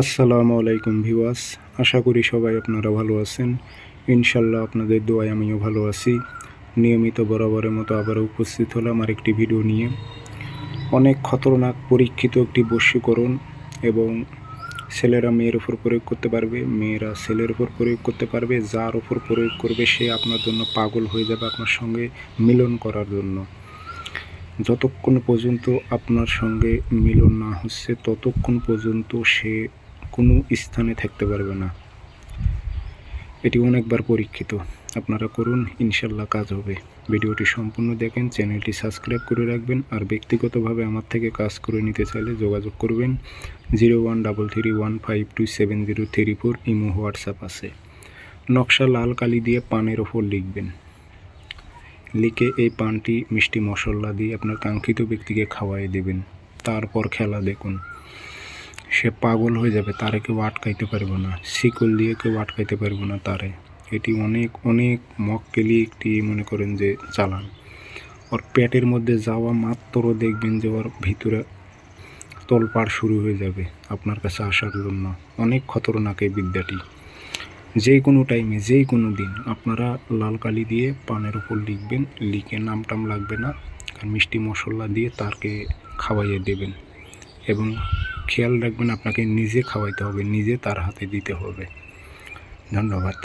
আসসালামু আলাইকুম ভিওয়াস আশা করি সবাই আপনারা ভালো আছেন। ইনশাল্লাহ আপনাদের দোয়ায় আমিও ভালো আছি। নিয়মিত বরাবরের মতো আবারও উপস্থিত হলাম আরেকটি ভিডিও নিয়ে। অনেক খতরনাক পরীক্ষিত একটি বশীকরণ এবং ছেলেরা মেয়ের ওপর প্রয়োগ করতে পারবে, মেয়েরা ছেলের ওপর প্রয়োগ করতে পারবে, যার ওপর প্রয়োগ করবে সে আপনার জন্য পাগল হয়ে যাবে আপনার সঙ্গে মিলন করার জন্য। যতক্ষণ পর্যন্ত আপনার সঙ্গে মিলন না হচ্ছে, ততক্ষণ পর্যন্ত সে কোনো স্থানে থাকতে পারবে না। এটি অনেকবার পরীক্ষিত। আপনারা করুন, ইনশাল্লাহ কাজ হবে। ভিডিওটি সম্পূর্ণ দেখেন, চ্যানেলটি সাবস্ক্রাইব করে রাখবেন, আর ব্যক্তিগতভাবে আমার থেকে কাজ করে নিতে চাইলে যোগাযোগ করবেন zero one double three one five two seven zero three four imo, WhatsApp আছে। নকশা লাল কালি দিয়ে পানের ওপর লিখবেন। লিখে এই পানটি মিষ্টি মশলা দিয়ে আপনার কাঙ্ক্ষিত ব্যক্তিকে খাওয়াই দেবেন। তারপর খেলা দেখুন। সে পাগল হয়ে যাবে, তারে কেউ আটকাইতে পারবে না। শিকল দিয়ে কেউ আটকাইতে পারবে না তারে। এটি অনেক অনেক মক্কেলি একটি মনে করেন যে চালান। ওর পেটের মধ্যে যাওয়া মাত্র দেখবেন যে ওর ভিতরে তোলপাড় শুরু হয়ে যাবে। আপনার কাছে আসার জন্য অনেক খতরনাক এই বিদ্যাটি। যে কোনো টাইমে, যে কোনো দিন আপনারা লাল কালি দিয়ে পানের উপর লিখবেন, লিখে নাম টাম লাগবে না। আর মিষ্টি মশলা দিয়ে তারকে খাওয়াইয়ে দেবেন। এবং খেয়াল রাখবেন আপনাকে নিজে খাওয়াইতে হবে নিজে তার হাতে দিতে হবে। ধন্যবাদ।